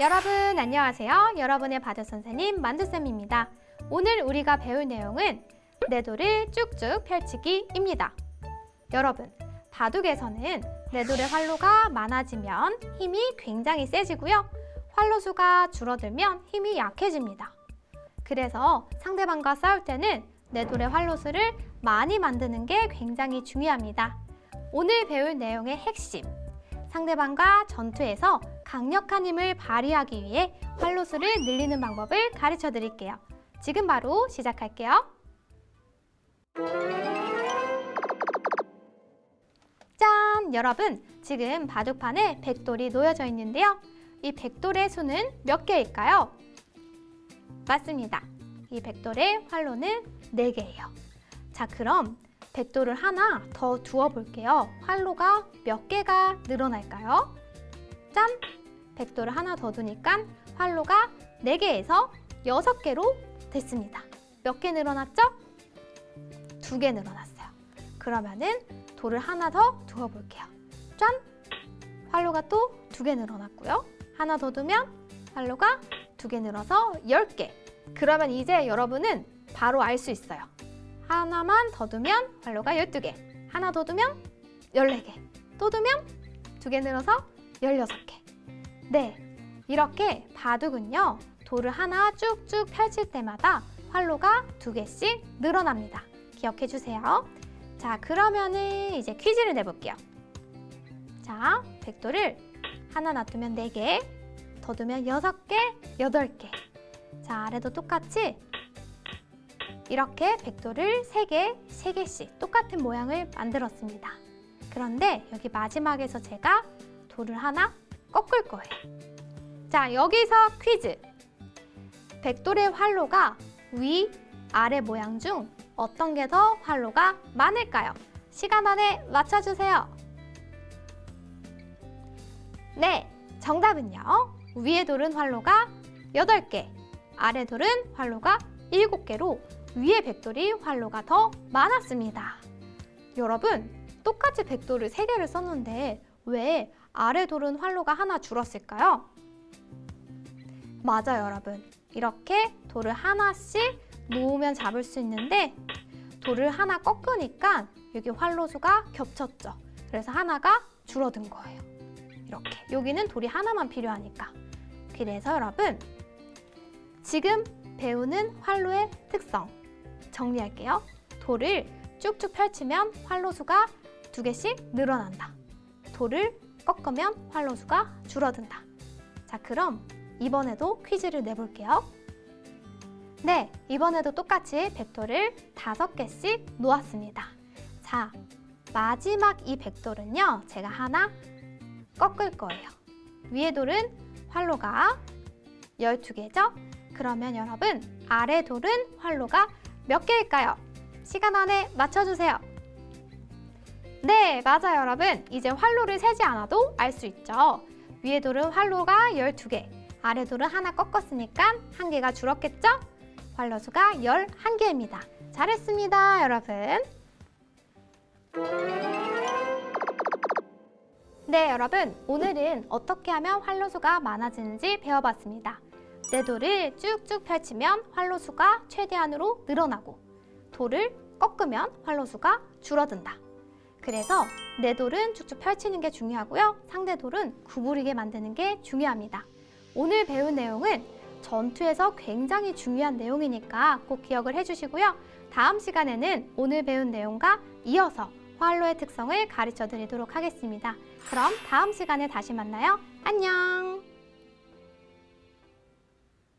여러분 안녕하세요. 여러분의 바둑 선생님 만두쌤입니다. 오늘 우리가 배울 내용은 내도를 쭉쭉 펼치기입니다. 여러분, 바둑에서는 내도의 활로가 많아지면 힘이 굉장히 세지고요. 활로 수가 줄어들면 힘이 약해집니다. 그래서 상대방과 싸울 때는 내돌의 활로 수를 많이 만드는 게 굉장히 중요합니다. 오늘 배울 내용의 핵심, 상대방과 전투에서 강력한 힘을 발휘하기 위해 활로 수를 늘리는 방법을 가르쳐 드릴게요. 지금 바로 시작할게요. 짠! 여러분, 지금 바둑판에 백돌이 놓여져 있는데요. 이 백돌의 수는 몇 개일까요? 맞습니다. 이 백돌의 활로는 네개예요 자, 그럼 백돌을 하나 더 두어 볼게요. 활로가 몇 개가 늘어날까요? 짠! 백돌을 하나 더 두니까 활로가 네개에서 여섯 개로 됐습니다. 몇 개 늘어났죠? 두 개 늘어났어요. 그러면은 돌을 하나 더 두어 볼게요. 짠! 활로가 또 두 개 늘어났고요. 하나 더 두면 활로가 두 개 늘어서 열 개. 그러면 이제 여러분은 바로 알 수 있어요. 하나만 더 두면 활로가 12개. 하나 더 두면 14개. 또 두면 두 개 늘어서 16개. 네. 이렇게 바둑은요. 돌을 하나 쭉쭉 펼칠 때마다 활로가 두 개씩 늘어납니다. 기억해 주세요. 자, 그러면은 이제 퀴즈를 내볼게요. 자, 백돌을 하나 놔두면 4개, 더 두면 6개, 8개. 자, 아래도 똑같이 이렇게 백돌을 3개, 3개씩 똑같은 모양을 만들었습니다. 그런데 여기 마지막에서 제가 돌을 하나 꺾을 거예요. 자, 여기서 퀴즈. 백돌의 활로가 위, 아래 모양 중 어떤 게 더 활로가 많을까요? 시간 안에 맞춰주세요. 네, 정답은요. 위에 돌은 활로가 8개, 아래 돌은 활로가 7개로 위에 백돌이 활로가 더 많았습니다. 여러분, 똑같이 백돌을 3개를 썼는데 왜 아래 돌은 활로가 하나 줄었을까요? 맞아요, 여러분. 이렇게 돌을 하나씩 놓으면 잡을 수 있는데 돌을 하나 꺾으니까 여기 활로 수가 겹쳤죠. 그래서 하나가 줄어든 거예요. 이렇게. 여기는 돌이 하나만 필요하니까. 그래서 여러분 지금 배우는 활로의 특성 정리할게요. 돌을 쭉쭉 펼치면 활로 수가 두 개씩 늘어난다. 돌을 꺾으면 활로 수가 줄어든다. 자, 그럼 이번에도 퀴즈를 내볼게요. 네, 이번에도 똑같이 백돌을 다섯 개씩 놓았습니다. 자, 마지막 이 백돌은요, 제가 하나 꺾을 거예요. 위에 돌은 활로가 12개죠? 그러면 여러분, 아래 돌은 활로가 몇 개일까요? 시간 안에 맞춰주세요. 네, 맞아요, 여러분. 이제 활로를 세지 않아도 알 수 있죠. 위에 돌은 활로가 12개, 아래 돌은 하나 꺾었으니까 한 개가 줄었겠죠? 활로 수가 11개입니다. 잘했습니다, 여러분. 네, 여러분. 오늘은 어떻게 하면 활로 수가 많아지는지 배워봤습니다. 내 돌을 쭉쭉 펼치면 활로 수가 최대한으로 늘어나고 돌을 꺾으면 활로 수가 줄어든다. 그래서 내 돌은 쭉쭉 펼치는 게 중요하고요. 상대 돌은 구부리게 만드는 게 중요합니다. 오늘 배운 내용은 전투에서 굉장히 중요한 내용이니까 꼭 기억을 해주시고요. 다음 시간에는 오늘 배운 내용과 이어서 활로의 특성을 가르쳐 드리도록 하겠습니다. 그럼 다음 시간에 다시 만나요. 안녕!